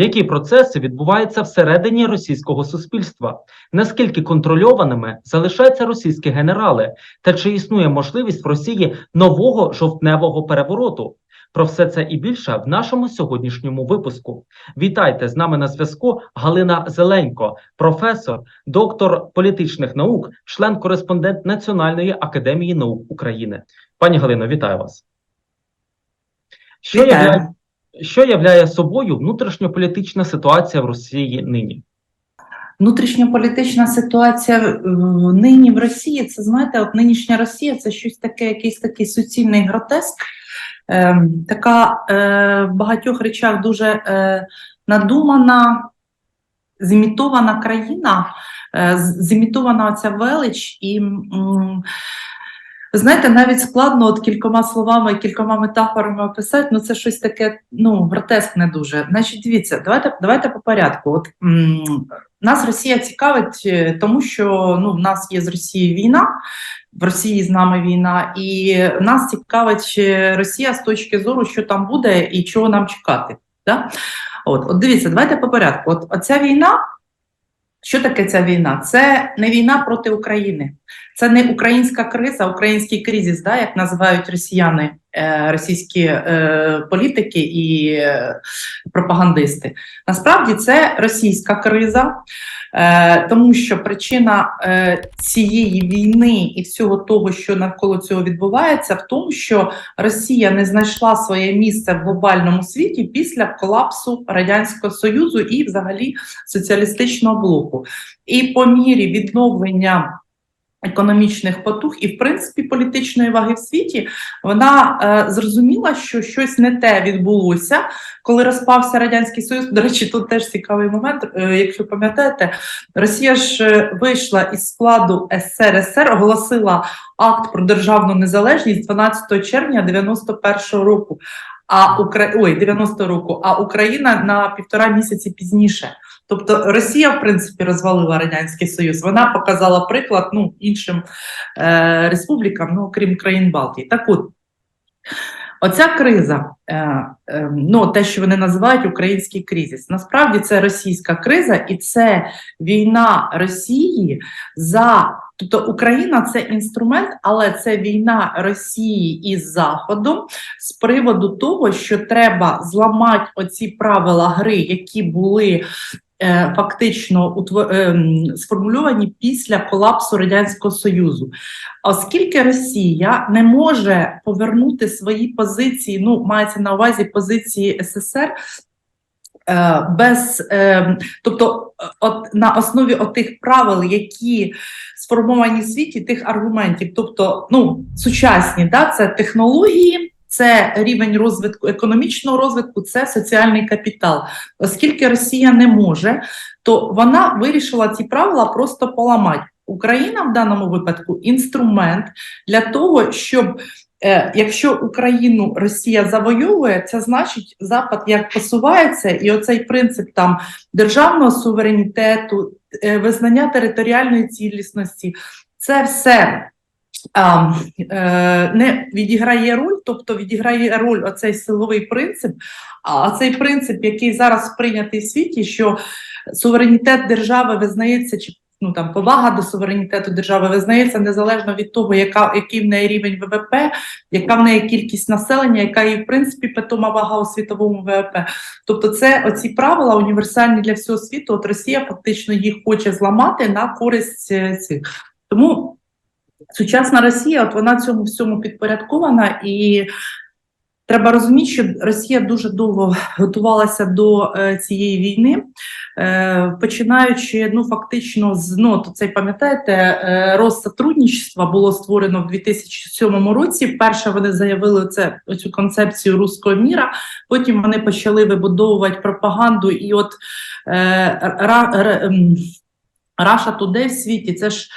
Які процеси відбуваються всередині російського суспільства? Наскільки контрольованими залишаються російські генерали? Та чи існує можливість в Росії нового жовтневого перевороту? Про все це і більше в нашому сьогоднішньому випуску. Вітайте з нами на зв'язку Галина Зеленько, професор, доктор політичних наук, член-кореспондент Національної академії наук України. Пані Галино, вітаю вас. Що Вітаю. Що являє собою внутрішньополітична ситуація в Росії нині? Внутрішньополітична ситуація е, нині в Росії, це знаєте, от нинішня Росія це щось таке, якийсь такий суцільний гротеск, е, така е, в багатьох речах дуже е, надумана, зімітована країна, е, зімітована оця велич і. м, Знаєте, навіть складно от кількома словами, кількома метафорами описати, ну це щось таке, ну, гротескне дуже. Значить, дивіться, давайте, давайте по порядку. От м, нас Росія цікавить, е, тому що ну, в нас є з Росією війна, в Росії з нами війна, і нас цікавить е, Росія з точки зору, що там буде і чого нам чекати. Да? От, от дивіться, давайте по порядку. От оця війна. Що таке ця війна? Це не війна проти України, це не українська криза, український кризис, да, як називають росіяни, російські е, політики і е, пропагандисти. Насправді це російська криза, е, тому що причина е, цієї війни і всього того, що навколо цього відбувається, в тому, що Росія не знайшла своє місце в глобальному світі після колапсу Радянського Союзу і, взагалі, соціалістичного блоку. І по мірі відновлення економічних потуг і, в принципі, політичної ваги в світі, вона е, зрозуміла, що щось не те відбулося, коли розпався радянський союз. До речі, тут теж цікавий момент. Е, якщо пам'ятаєте, Росія ж е, вийшла із складу СРСР, оголосила акт про державну незалежність 12 червня 91 року. А Укра... ой, 90 року, а Україна на півтора місяці пізніше. Тобто Росія, в принципі, розвалила радянський союз. Вона показала приклад ну іншим е, республікам, ну окрім країн Балтії. Так от. Оця криза, е, е, ну те, що вони називають український кризис, насправді це російська криза, і це війна Росії за тобто Україна це інструмент, але це війна Росії із Заходом з приводу того, що треба зламати оці правила гри, які були фактично ем, сформульовані після колапсу Радянського Союзу. Оскільки Росія не може повернути свої позиції, ну мається на увазі позиції СССР. е, Без, е, тобто, е, от на основі отих правил, які сформовані в світі, тих аргументів, тобто, ну сучасні, да, це технології, це рівень розвитку економічного розвитку, це соціальний капітал. Оскільки Росія не може, то вона вирішила ці правила просто поламати. Україна в даному випадку інструмент для того, щоб е, якщо Україну Росія завойовує, це значить Запад як посувається, і оцей принцип там державного суверенітету, е, визнання територіальної цілісності, це все. А, е, не відіграє роль, тобто відіграє роль оцей силовий принцип, а цей принцип, який зараз прийнятий в світі, що суверенітет держави визнається, чи ну там повага до суверенітету держави визнається незалежно від того, яка який в неї рівень ВВП, яка в неї кількість населення, яка її в принципі питома вага у світовому ВВП. Тобто, це оці правила універсальні для всього світу. От Росія фактично їх хоче зламати на користь е, цих. Тому сучасна Росія, от вона цьому всьому підпорядкована і. Треба розуміти, що Росія дуже довго готувалася до е, цієї війни, е, починаючи ну фактично з ну то це пам'ятаєте, е, Россотрудничество було створено в 2007 році. Перше вони заявили це цю концепцію руського міра. Потім вони почали вибудовувати пропаганду. І от е, ра, ра, Раша Today в світі це ж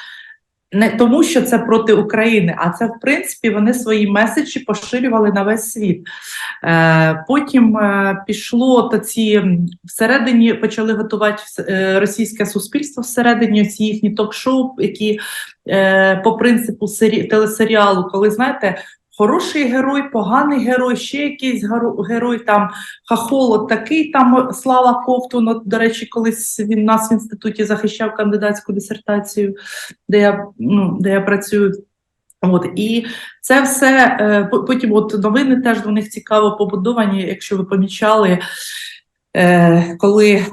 не тому, що це проти України, а це в принципі вони свої меседжі поширювали на весь світ. Е, потім е, пішло то ці всередині почали готувати е, російське суспільство всередині ці їхні ток-шоу, які е, по принципу сері... телесеріалу, коли знаєте. Хороший герой, поганий герой, ще якийсь герой, там хахол от такий, там Слава Ковтун, до речі, колись він нас в інституті захищав кандидатську дисертацію, де я, ну, де я працюю. От, і це все, е, потім от новини теж до них цікаво побудовані, якщо ви помічали, е, коли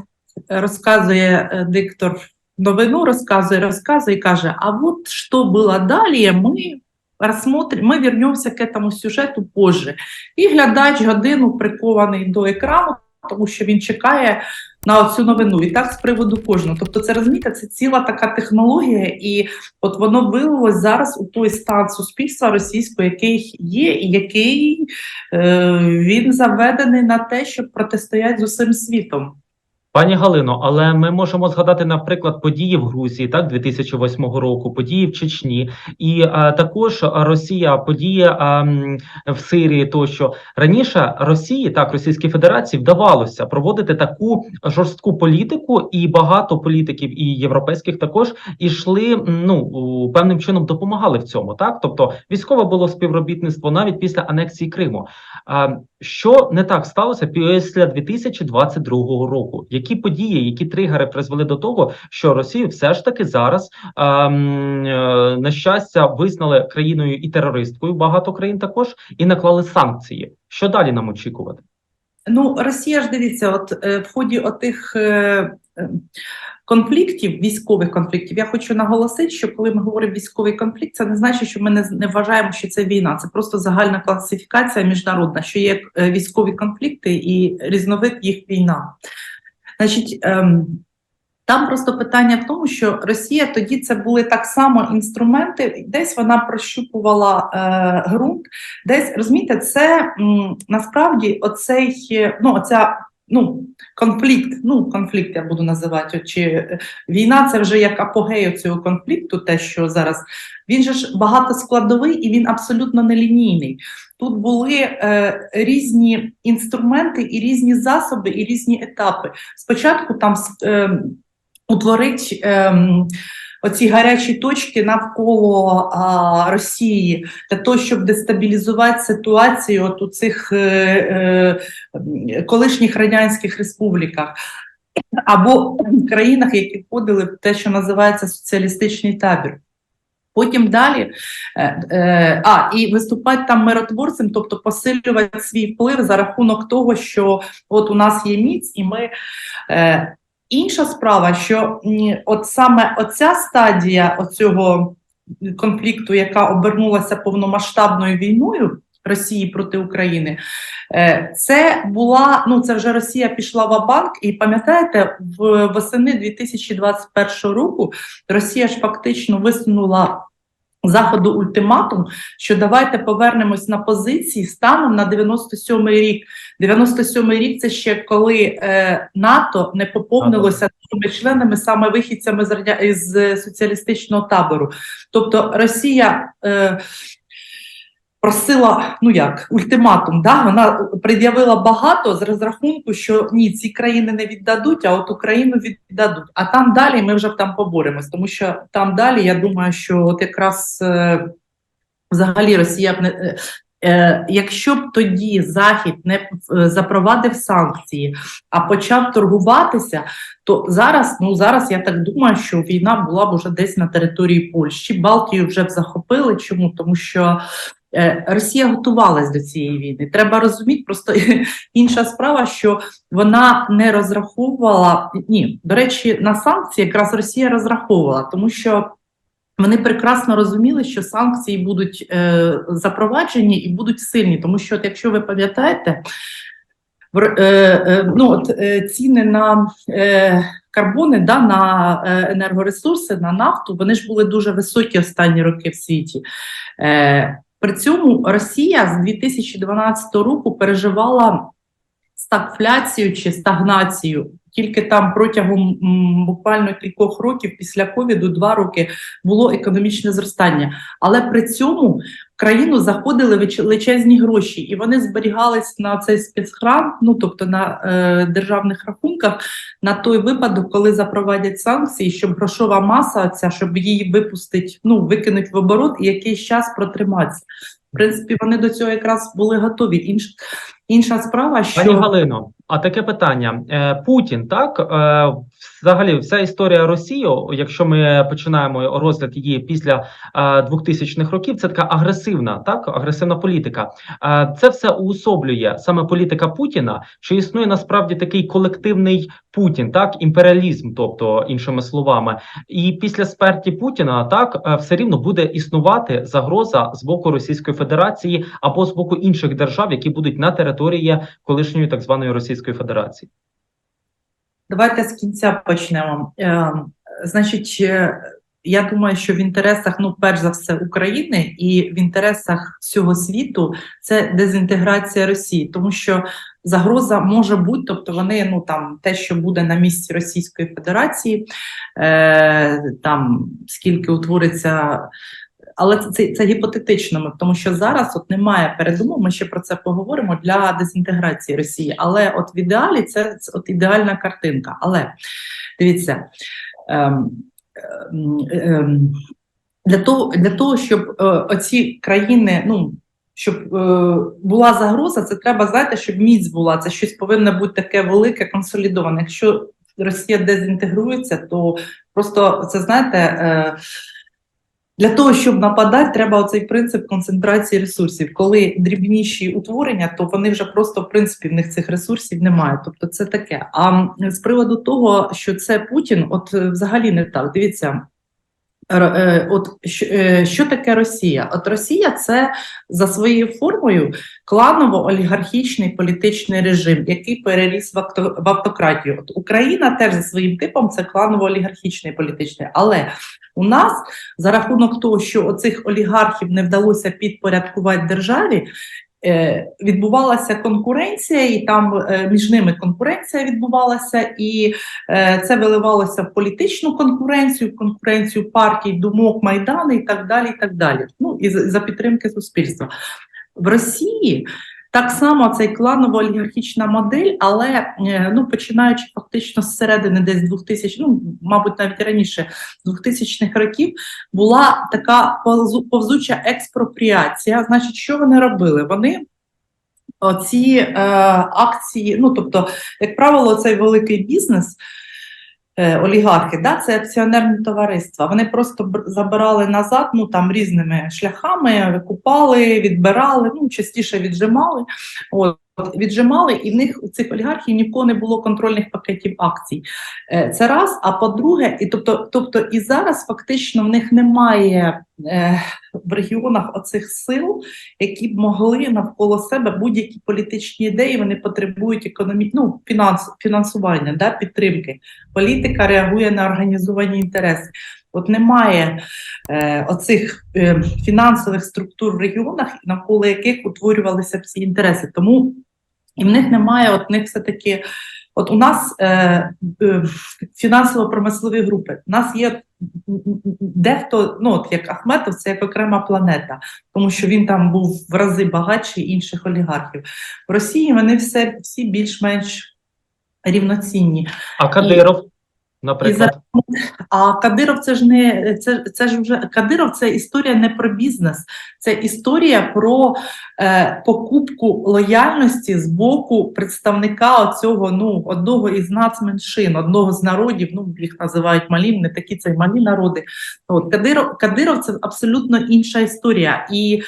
розказує е, диктор новину, розказує, розказує і каже: а от що було далі, ми рассмотрим, ми вернемося к этому сюжету позже. І глядач годину прикований до екрану, тому що він чекає на цю новину. І так з приводу кожного. Тобто, це розумієте, це ціла така технологія, і от воно вилилось зараз у той стан суспільства російського, який є, і який е, він заведений на те, щоб протистояти з усім світом. Пані Галино, але ми можемо згадати, наприклад, події в Грузії, так 2008 року, події в Чечні, і е, також Росія, події е, в Сирії. Тощо раніше Росії, так Російській Федерації, вдавалося проводити таку жорстку політику, і багато політиків і європейських також ішли ну певним чином допомагали в цьому. Так, тобто військове було співробітництво навіть після анексії Криму. А що не так сталося після 2022 року? Які події, які тригери призвели до того, що Росію все ж таки зараз ем, е, на щастя визнали країною і терористкою, багато країн також, і наклали санкції. Що далі нам очікувати? Ну, Росія ж дивіться, от е, в ході отих е, е, конфліктів, військових конфліктів, я хочу наголосити, що коли ми говоримо військовий конфлікт, це не значить, що ми не, не вважаємо, що це війна. Це просто загальна класифікація міжнародна, що є е, військові конфлікти і різновид їх війна. Значить, ем, там просто питання в тому, що Росія тоді це були так само інструменти, десь вона прощупувала е, ґрунт, десь розумієте, це м, насправді оцей е, ну, оця ну, конфлікт, ну конфлікт я буду називати, чи е, війна це вже як апогей цього конфлікту, те, що зараз він же ж багатоскладовий і він абсолютно нелінійний. Тут були е, різні інструменти, і різні засоби, і різні етапи. Спочатку там е, утворить. Е, Оці гарячі точки навколо а, Росії для того, щоб дестабілізувати ситуацію от у цих е, е, колишніх радянських республіках або країнах, які входили в те, що називається соціалістичний табір. Потім далі е, е, а, і виступати там миротворцем, тобто посилювати свій вплив за рахунок того, що от у нас є міць, і ми. Е, Інша справа, що от саме оця стадія оцього конфлікту, яка обернулася повномасштабною війною Росії проти України, е, це була ну це вже Росія пішла в банк і пам'ятаєте, в восени 2021 року Росія ж фактично висунула заходу ультиматум, що давайте повернемось на позиції станом на 97-й рік. 97-й рік це ще коли е, НАТО не поповнилося новими членами, саме вихідцями з, з соціалістичного табору. Тобто Росія. Е, Просила, ну як, ультиматум, да? вона пред'явила багато з розрахунку, що ні, ці країни не віддадуть, а от Україну віддадуть. А там далі ми вже там поборемось, тому що там далі, я думаю, що от якраз е, взагалі Росія б не. е, Е, якщо б тоді Захід не запровадив санкції, а почав торгуватися, то зараз, ну зараз я так думаю, що війна була б уже десь на території Польщі. Балтію вже б захопили. Чому? Тому що Росія готувалась до цієї війни. Треба розуміти, просто інша справа, що вона не розраховувала. Ні, до речі, на санкції якраз Росія розраховувала, тому що. Вони прекрасно розуміли, що санкції будуть е, запроваджені і будуть сильні, тому що, от, якщо ви пам'ятаєте, е, е, ну, от, е, ціни на е, карбони, да, на е, енергоресурси, на нафту, вони ж були дуже високі останні роки в світі. Е, при цьому Росія з 2012 року переживала стагфляцію чи стагнацію. Тільки там протягом буквально кількох років після ковіду, два роки було економічне зростання. Але при цьому країну заходили величезні гроші, і вони зберігались на цей спецхран, ну тобто на е, державних рахунках, на той випадок, коли запровадять санкції, щоб грошова маса, ця, щоб її випустити, ну викинуть в оборот і якийсь час протриматися. В принципі, вони до цього якраз були готові. Інш, інша справа, що Пані Галино, а таке питання: Е, Путін, так е, взагалі, вся історія Росії, якщо ми починаємо розгляд її після е, 2000-х років, це така агресивна, так агресивна політика. Е, Це все уособлює саме політика Путіна. Чи існує насправді такий колективний Путін, так імперіалізм, тобто іншими словами, і після смерті Путіна так е, все рівно буде існувати загроза з боку Російської Федерації або з боку інших держав, які будуть на території колишньої так званої Російської Федерації. Давайте з кінця почнемо. Е, значить, е, я думаю, що в інтересах, ну, перш за все, України і в інтересах всього світу це дезінтеграція Росії, тому що загроза може бути, тобто вони ну там те, що буде на місці Російської Федерації, е, там скільки утвориться. Але це, це, це гіпотетично, тому що зараз от немає передумов, ми ще про це поговоримо для дезінтеграції Росії. Але от в ідеалі це, от ідеальна картинка. Але дивіться, ем, ем, ем, для того, для того, щоб е, оці країни, ну щоб е, була загроза, це треба знаєте, щоб міць була. Це щось повинно бути таке велике, консолідоване. Якщо Росія дезінтегрується, то просто це знаєте. Е, для того, щоб нападати, треба оцей принцип концентрації ресурсів. Коли дрібніші утворення, то вони вже просто в принципі в них цих ресурсів немає. Тобто це таке. А з приводу того, що це Путін, от е, взагалі не так. Дивіться. Е, От що, е, що таке Росія? От Росія це за своєю формою кланово-олігархічний політичний режим, який переріс в автократію. От Україна теж за своїм типом це кланово-олігархічний політичний, але у нас за рахунок того, що оцих олігархів не вдалося підпорядкувати державі. Е, Відбувалася конкуренція, і там е, між ними конкуренція відбувалася, і е, це виливалося в політичну конкуренцію, конкуренцію партій, думок, майдани і так далі. і так далі. Ну і за підтримки суспільства в Росії. Так само цей кланово-олігархічна модель, але е, ну починаючи фактично з середини десь 2000, ну мабуть, навіть раніше 2000-х років, була така повзу- повзуча експропріація. Значить, що вони робили? Вони оці е, акції, ну тобто, як правило, цей великий бізнес. Е, Олігархи, да, це акціонерні товариства. Вони просто забирали назад, ну там різними шляхами, викупали, відбирали, ну частіше віджимали. От віджимали, і в них у цих олігархів ні не було контрольних пакетів акцій. Е, Це раз. А по-друге, і тобто, тобто і зараз фактично в них немає е, в регіонах оцих сил, які б могли навколо себе будь-які політичні ідеї. Вони потребують економі... ну, фінанс... фінансування, да, підтримки. Політика реагує на організовані інтереси. От немає е, оцих е, фінансових структур в регіонах, навколо яких утворювалися ці інтереси. Тому і в них немає, от них все-таки. От у нас е, е, фінансово-промислові групи. У нас є дехто, ну от як Ахметов, це як окрема планета, тому що він там був в рази багатший інших олігархів. В Росії вони все, всі більш-менш рівноцінні. А Кадиров, наприклад, А Кадиров це ж не це, це ж вже Кадиров це історія не про бізнес, це історія про е, покупку лояльності з боку представника оцього ну одного із нацменшин, одного з народів. Ну їх називають малім, не такі це й малі народи. От Кадиров, Кадиров це абсолютно інша історія і.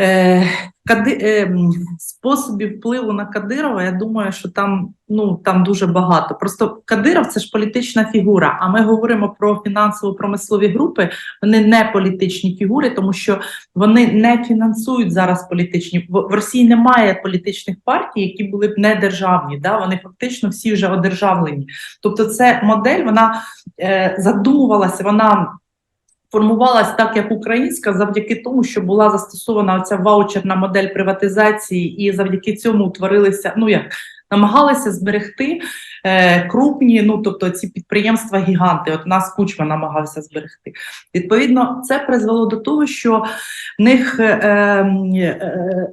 Е, Кади, е, способів впливу на Кадирова, я думаю, що там ну там дуже багато. Просто Кадиров це ж політична фігура. А ми говоримо про фінансово-промислові групи. Вони не політичні фігури, тому що вони не фінансують зараз політичні. В, Росії немає політичних партій, які були б не державні. Да? Вони фактично всі вже одержавлені. Тобто, це модель вона е, задумувалася, вона. Формувалась так, як українська, завдяки тому, що була застосована ця ваучерна модель приватизації, і завдяки цьому утворилися, ну як намагалися зберегти е, крупні, ну тобто ці підприємства гіганти. От нас кучма намагався зберегти. Відповідно, це призвело до того, що в них е, е,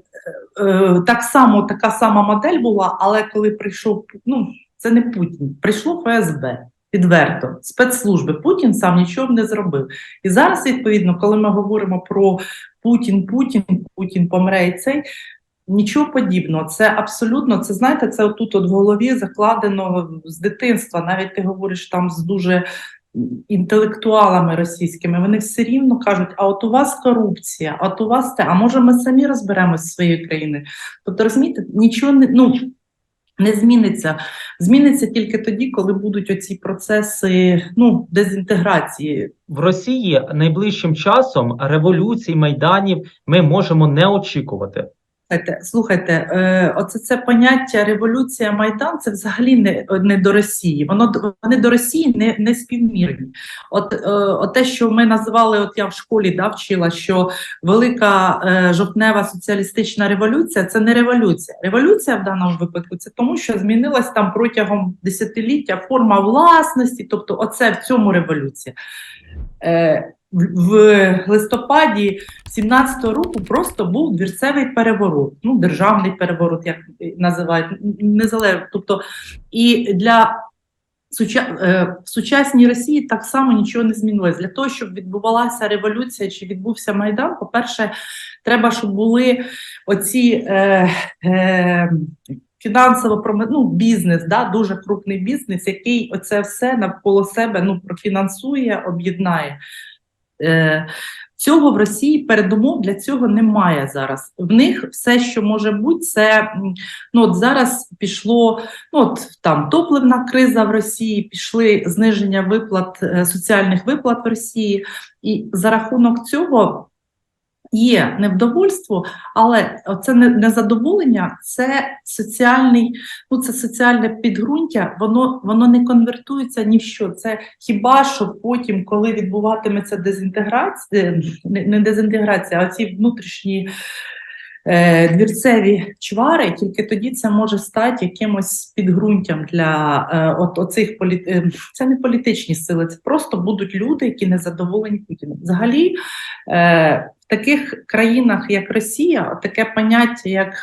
е, так само така сама модель була, але коли прийшов ну це не Путін, прийшло ФСБ. Відверто, спецслужби Путін сам нічого не зробив. І зараз, відповідно, коли ми говоримо про Путін, Путін, Путін помре і цей. Нічого подібного. Це абсолютно, це знаєте, це отут от в голові закладено з дитинства. Навіть ти говориш там з дуже інтелектуалами російськими. Вони все рівно кажуть: а от у вас корупція, а от у вас те, а може ми самі розберемось зі своєї країни. Тобто, розумієте, нічого не ну. Не зміниться. Зміниться тільки тоді, коли будуть оці процеси ну, дезінтеграції. В Росії найближчим часом революцій, майданів ми можемо не очікувати. Слухайте, слухайте, е, оце це поняття революція Майдан це взагалі не, не до Росії. Воно вони до Росії не, не співмірні. От, е, от те, що ми називали, от я в школі да, вчила, що велика е, жовтнева соціалістична революція це не революція. Революція в даному випадку це тому, що змінилась там протягом десятиліття форма власності, тобто оце в цьому революція. Е, в, листопаді 17-го року просто був двірцевий переворот, ну державний переворот, як називають, незалежно. Тобто, і для е, в сучасній Росії так само нічого не змінилось. Для того, щоб відбувалася революція чи відбувся майдан, по-перше, треба, щоб були оці. Е, е, Фінансово ну, бізнес, да, дуже крупний бізнес, який оце все навколо себе ну, профінансує, об'єднає. Е, цього в Росії передумов для цього немає зараз. В них все, що може бути, це ну от зараз пішло ну от там топливна криза в Росії, пішли зниження виплат е, соціальних виплат в Росії, і за рахунок цього. Є невдовольство, але це не незадоволення, це соціальний, ну це соціальне підґрунтя, воно воно не конвертується ні в що. Це хіба що потім, коли відбуватиметься дезінтеграція, не, дезінтеграція, а ці внутрішні двірцеві чвари, тільки тоді це може стати якимось підґрунтям для е, от оцих політ... е, це не політичні сили, це просто будуть люди, які не задоволені Путіним. Взагалі. Е, в таких країнах, як Росія, таке поняття, як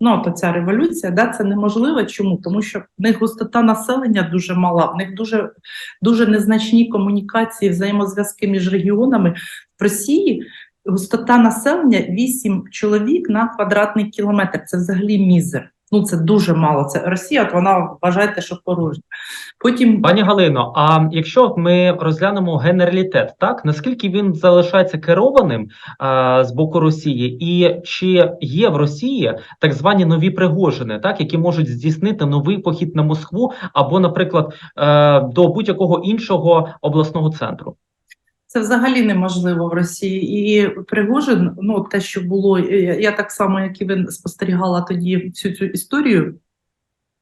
ну, то ця революція, да, це неможливо. Чому? Тому що в них густота населення дуже мала, в них дуже, дуже незначні комунікації, взаємозв'язки між регіонами. В Росії густота населення 8 чоловік на квадратний кілометр. Це взагалі мізер. Ну, це дуже мало. Це Росія, от вона вважаєте, що порожня. Потім Пані Галино, а якщо ми розглянемо генералітет, так наскільки він залишається керованим а, з боку Росії, і чи є в Росії так звані нові Пригожини, так які можуть здійснити новий похід на Москву або, наприклад, е, до будь-якого іншого обласного центру? Це взагалі неможливо в Росії. І Пригожин, ну те, що було, я, так само, як і ви спостерігала тоді всю цю історію,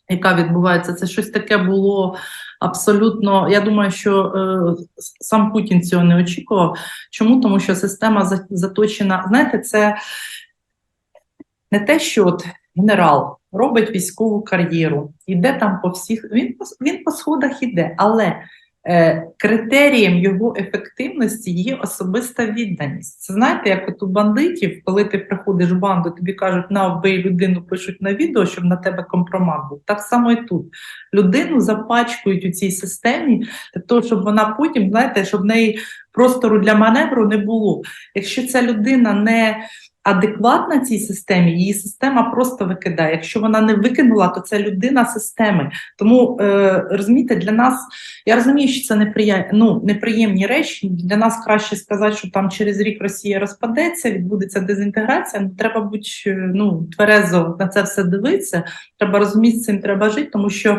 яка відбувається, це щось таке було абсолютно. Я думаю, що е, сам Путін цього не очікував. Чому? Тому що система заточена. Знаєте, це не те, що от генерал робить військову кар'єру, іде там по всіх. Він він по сходах іде, але критерієм його ефективності є особиста відданість. Це знаєте, як от у бандитів, коли ти приходиш в банду, тобі кажуть, на вбий людину пишуть на відео, щоб на тебе компромат був. Так само і тут. Людину запачкують у цій системі для того, щоб вона потім, знаєте, щоб в неї простору для маневру не було. Якщо ця людина не адекватна цій системі, її система просто викидає. Якщо вона не викинула, то це людина системи. Тому е, розумієте, для нас я розумію, що це неприя... ну, неприємні речі. Для нас краще сказати, що там через рік Росія розпадеться, відбудеться дезінтеграція. Ну треба бути е, ну, тверезо на це все дивитися. Треба розуміти, з цим треба жити, тому що.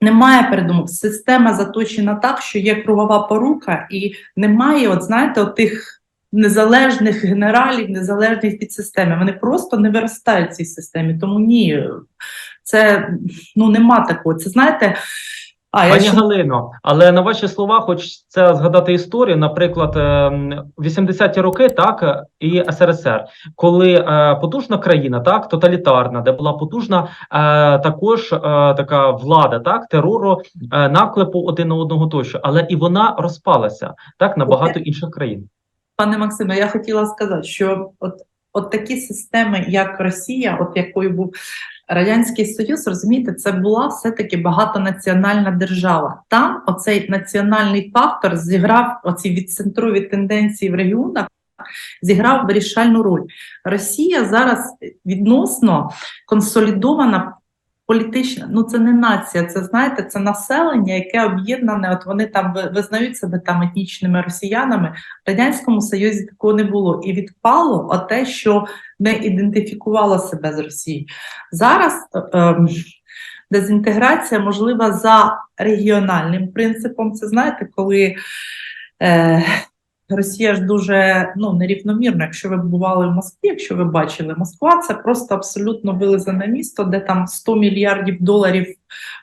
Немає передумов. Система заточена так, що є кругова порука, і немає, от знаєте, от тих незалежних генералів, незалежних від системи. Вони просто не виростають в цій системі. Тому ні, це ну нема такого. Це знаєте. А, Пані ще- Галино, але на ваші слова, хочеться згадати історію, наприклад, ем, 80-ті роки, так і СРСР, коли е, потужна країна, так тоталітарна, де була потужна е, також е, така влада, так терору, е, наклепу один на одного тощо, але і вона розпалася так на багато інших країн. Пане Максиме, я хотіла сказати, що от, от такі системи, як Росія, от якою був Радянський Союз, розумієте, це була все-таки багатонаціональна держава. Там оцей національний фактор зіграв оці відцентрові тенденції в регіонах. зіграв вирішальну роль. Росія зараз відносно консолідована політична, ну це не нація, це знаєте, це населення, яке об'єднане. От вони там визнають себе там етнічними росіянами. В радянському союзі такого не було, і відпало оте, що не ідентифікувало себе з Росією. Зараз е, ем, дезінтеграція можлива за регіональним принципом. Це знаєте, коли. Е, Росія ж дуже ну нерівномірна. Якщо ви бували в Москві, якщо ви бачили Москва, це просто абсолютно вилизане місто, де там 100 мільярдів доларів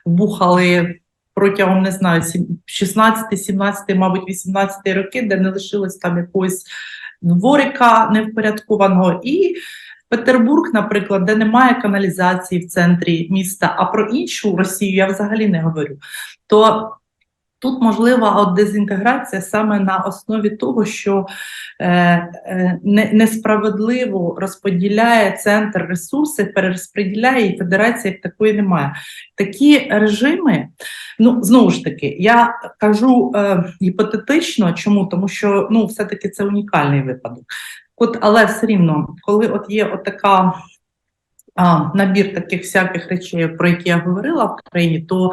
вбухали протягом не знаю, сім- 16, 17, мабуть, 18 роки, де не лишилось там якогось дворика невпорядкованого. І Петербург, наприклад, де немає каналізації в центрі міста, а про іншу Росію я взагалі не говорю. То Тут можлива дезінтеграція саме на основі того, що е, е, не, несправедливо розподіляє центр ресурси, перерозподіляє, і федерації як такої немає. Такі режими, ну знову ж таки, я кажу е, гіпотетично, чому? Тому що ну, все-таки це унікальний випадок. От, але все рівно, коли от є от. А, набір таких всяких речей, про які я говорила в країні, то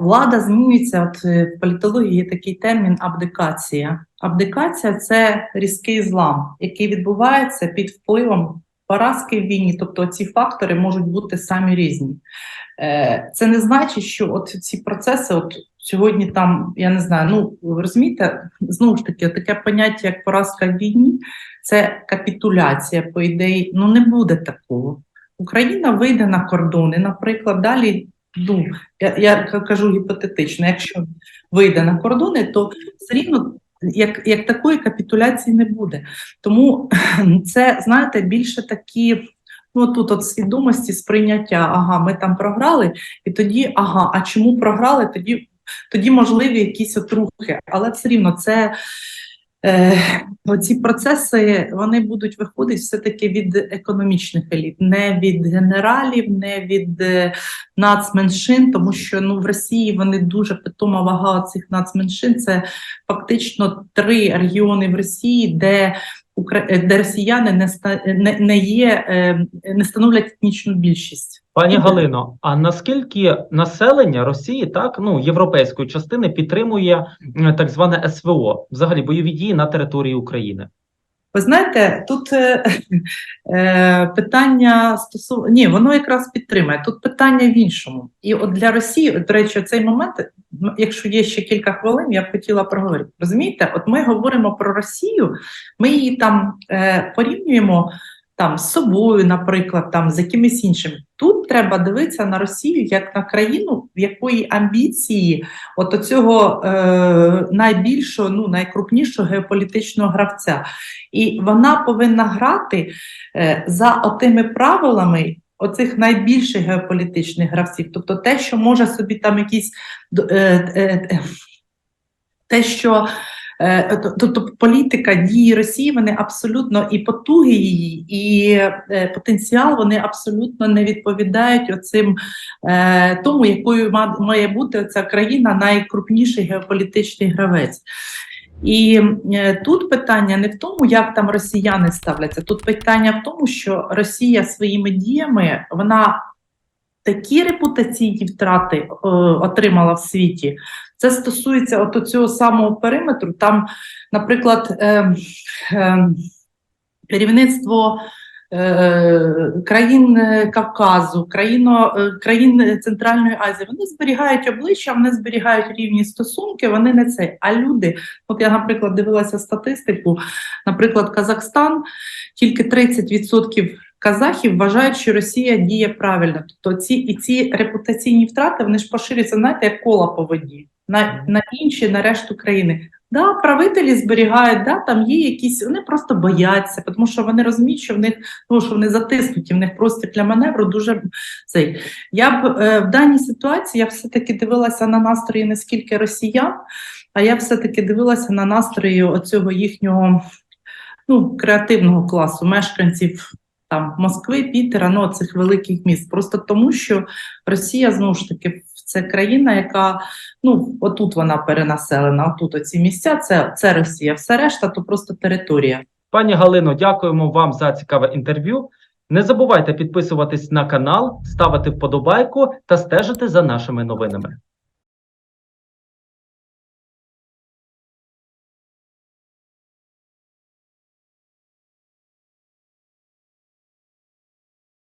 Влада змінюється. От е, в політології такий термін абдикація. Абдикація це різкий злам, який відбувається під впливом поразки в війні. Тобто ці фактори можуть бути самі різні. Е, Це не значить, що от ці процеси, от сьогодні там, я не знаю, ну розумієте, знову ж таки, таке поняття, як поразка в війні, це капітуляція, по ідеї, ну не буде такого. Україна вийде на кордони, наприклад, далі. Ну, я, я кажу гіпотетично, якщо вийде на кордони, то все рівно як, як такої капітуляції не буде. Тому це, знаєте, більше такі. Ну, тут от свідомості сприйняття, ага, ми там програли, і тоді, ага, а чому програли? Тоді, тоді можливі якісь отрухи. Але все рівно це ці процеси вони будуть виходити все-таки від економічних еліт, не від генералів, не від е, нацменшин, тому що ну в Росії вони дуже питома вага цих нацменшин. Це фактично три регіони в Росії, де е, де росіяни не ста не, не є, е, не становлять етнічну більшість. Пані Галино, а наскільки населення Росії, так ну європейської частини, підтримує так зване СВО, взагалі бойові дії на території України? Ви знаєте, тут е, е, питання стосовно ні, воно якраз підтримує. Тут питання в іншому. І от для Росії, от, до речі, цей момент, м, якщо є ще кілька хвилин, я б хотіла проговорити. Розумієте, от ми говоримо про Росію, ми її там е, порівнюємо там з собою, наприклад, там з якимось іншим. Тут треба дивитися на Росію як на країну, в якої амбіції от оцього е, найбільшого, ну найкрупнішого геополітичного гравця. І вона повинна грати е, за отими правилами оцих найбільших геополітичних гравців. Тобто те, що може собі там якісь е, е, е, те, що Тобто політика дії Росії, вони абсолютно і потуги її, і потенціал вони абсолютно не відповідають оцим тому, якою має бути ця країна найкрупніший геополітичний гравець. І е, тут питання не в тому, як там росіяни ставляться. Тут питання в тому, що Росія своїми діями вона такі репутаційні втрати е, отримала в світі. Це стосується от цього самого периметру. Там, наприклад, е, е, керівництво. Е, Країн е, Кавказу, країно, е, країн Центральної Азії, вони зберігають обличчя, вони зберігають рівні стосунки, вони не це. А люди, от я, наприклад, дивилася статистику, наприклад, Казахстан, тільки 30% казахів вважають, що Росія діє правильно. Тобто ці і ці репутаційні втрати вони ж поширюються, знаєте, як кола по воді на, на інші, на решту країни. Да, правителі зберігають, да, там є якісь, вони просто бояться, тому що вони розуміють, що в них ну, що вони затиснуті, в них простір для маневру дуже цей. Я б е, в даній ситуації я все-таки дивилася на настрої не скільки росіян, а я все-таки дивилася на настрої оцього їхнього ну, креативного класу, мешканців там Москви, Пітера, ну цих великих міст. Просто тому, що Росія знову ж таки Це країна, яка ну отут вона перенаселена, отут оці місця. Це, це Росія. Все решта то просто територія. Пані Галино, дякуємо вам за цікаве інтерв'ю. Не забувайте підписуватись на канал, ставити вподобайку та стежити за нашими новинами.